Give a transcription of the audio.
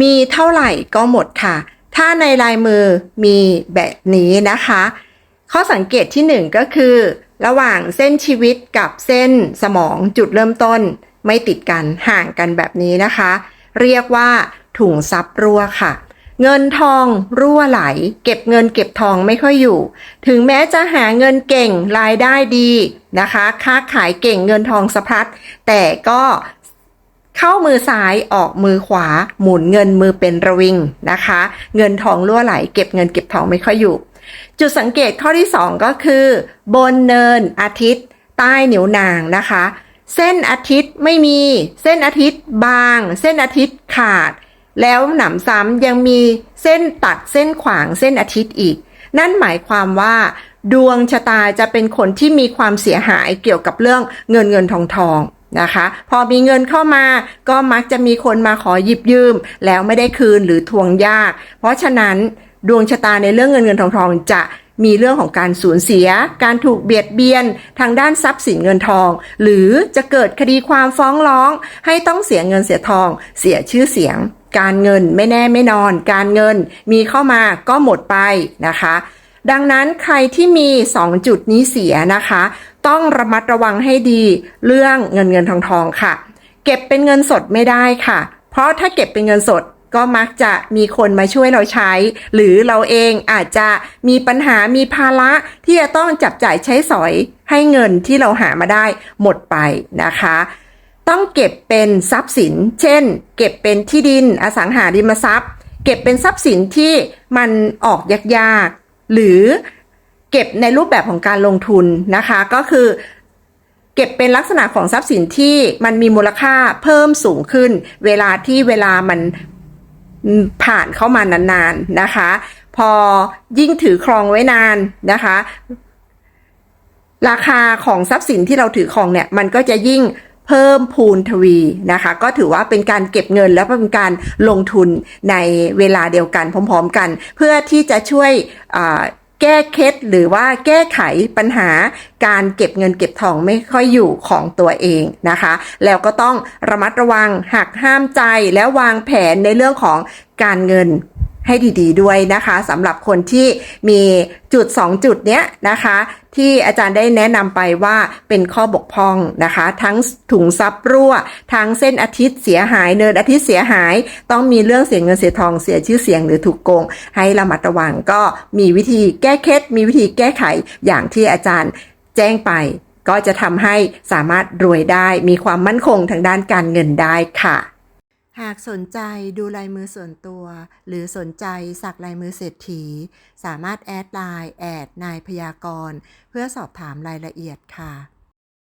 มีเท่าไหร่ก็หมดค่ะ ถ้าในลายมือมีแบบนี้นะคะ ข้อสังเกตที่หนึ่งก็คือ ระหว่างเส้นชีวิตกับเส้นสมองจุดเริ่มต้น ไม่ติดกันห่างกันแบบนี้นะคะ เรียกว่าถุงซับรั่วค่ะเงินทองรั่วไหล เก็บเงินเก็บทองไม่ค่อยอยู่ ถึงแม้จะหาเงินเก่งรายได้ดีนะคะ ค้าขายเก่งเงินทองสะพัดแต่ก็ เข้ามือซ้ายออกมือขวา หมุนเงินมือเป็นระวิงนะคะ เงินทองรั่วไหล เก็บเงินเก็บทองไม่ค่อยอยู่ จุดสังเกตข้อที่ 2 ก็คือ บนเนินอาทิตย์ ใต้เหนิ้วนางนะคะ เส้นอาทิตย์ไม่มี เส้นอาทิตย์บาง เส้นอาทิตย์ขาด แล้วหนำซ้ำยังมีเส้นตัดเส้นขวางเส้นอาทิตย์อีก นั่นหมายความว่าดวงชะตาจะเป็นคนที่มีความเสียหายเกี่ยวกับเรื่องเงินเงินทองทอง นะคะ พอมีเงินเข้ามาก็มักจะมีคนมาขอหยิบยืม แล้วไม่ได้คืนหรือทวงยาก เพราะฉะนั้นดวงชะตาในเรื่องเงินเงินทองทองจะมีเรื่องของการสูญเสีย การถูกเบียดเบียนทางด้านทรัพย์สินเงินทอง หรือจะเกิดคดีความฟ้องร้อง ให้ต้องเสียเงินเสียทอง เสียชื่อเสียง การเงินไม่แน่ไม่นอน การเงินมีเข้ามาก็หมดไปนะคะ ดังนั้นใครที่มี 2 จุดนี้เสียนะคะ ต้องระมัดระวังให้ดีเรื่องเงินเงินทองทองค่ะ เก็บเป็นเงินสดไม่ได้ค่ะ เพราะถ้าเก็บเป็นเงินสดก็มักจะมีคนมาช่วยเราใช้ หรือเราเองอาจจะมีปัญหามีภาระที่จะต้องจับจ่ายใช้สอยให้เงินที่เราหามาได้หมดไปนะคะ ต้องเก็บเป็นทรัพย์สิน เช่น เก็บเป็นที่ดินอสังหาริมทรัพย์ เก็บเป็นทรัพย์สินที่มันออกยากๆ หรือเก็บในรูปแบบของการลงทุนนะคะ ก็คือ เก็บเป็นลักษณะของทรัพย์สินที่มันมีมูลค่าเพิ่มสูงขึ้น เวลาที่เวลามันผ่านเข้ามานานๆนะคะ พอยิ่งถือครองไว้นานนะคะ ราคาของทรัพย์สินที่เราถือครองเนี่ย มันก็จะยิ่ง เพิ่มพูนทวีนะคะ ก็ถือว่าเป็นการเก็บเงินแล้วเป็นการลงทุนในเวลาเดียวกันพร้อมๆกัน เพื่อที่จะช่วยแก้เคล็ดหรือว่าแก้ไขปัญหาการเก็บเงินเก็บทองไม่ค่อยอยู่ของตัวเองนะคะ แล้วก็ต้องระมัดระวังหักห้ามใจและวางแผนในเรื่องของการเงิน ให้ดีๆด้วยนะคะสำหรับคนที่มีจุด 2 จุดเนี้ยนะคะ ที่อาจารย์ได้แนะนำไปว่าเป็นข้อบกพร่องนะคะ ทั้งถุงซับรั่ว ทั้งเส้นอาทิตย์เสียหายเนินอาทิตย์เสียหาย ต้องมีเรื่องเสียเงินเสียทองเสียชื่อเสียงหรือถูกโกง ให้ระมัดระวังก็มีวิธีแก้เคล็ดมีวิธีแก้ไขอย่างที่อาจารย์แจ้งไปก็จะทำให้สามารถรวยได้ มีความมั่นคงทางด้านการเงินได้ค่ะ หากสนใจดูลายมือส่วนตัว หรือสนใจสักลายมือเศรษฐี สามารถแอดไลน์แอดนายพยากรณ์เพื่อสอบถามรายละเอียดค่ะ